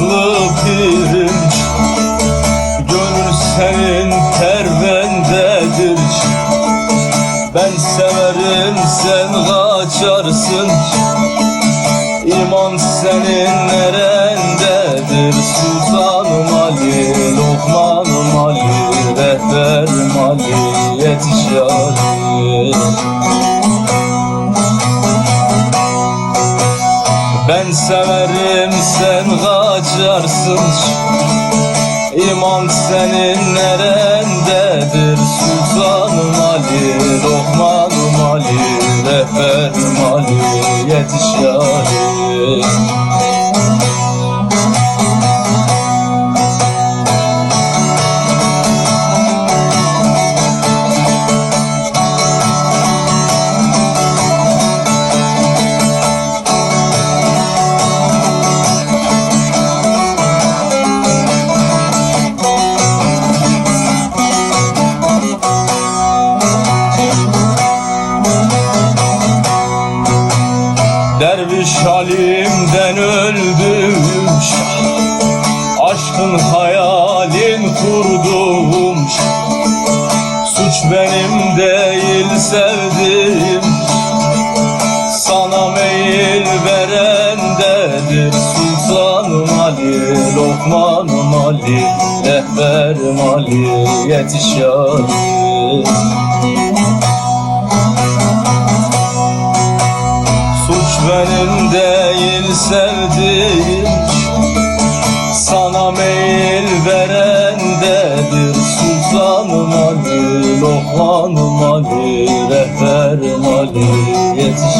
nazlı pirim Gönül senin tervendedir Ben severim sen kaçarsın. İman senin nerendedir? Sultanım Ali, Lokmanım Ali Rehberim Ali, yetiş Ali Ben severim sen kaçarsın. İmam senin nere Derviş halimden öldüm Aşkın hayalin kurdum Suç benim değil sevdim Sana meyil verendedir Sultanım Ali, Lokmanım Ali Rehberim Ali, yetiş Suç benim değil sevdiğim Sana meyil verendedir Sultanım Ali, Lokmanım Ali Rehberim Ali, yetiş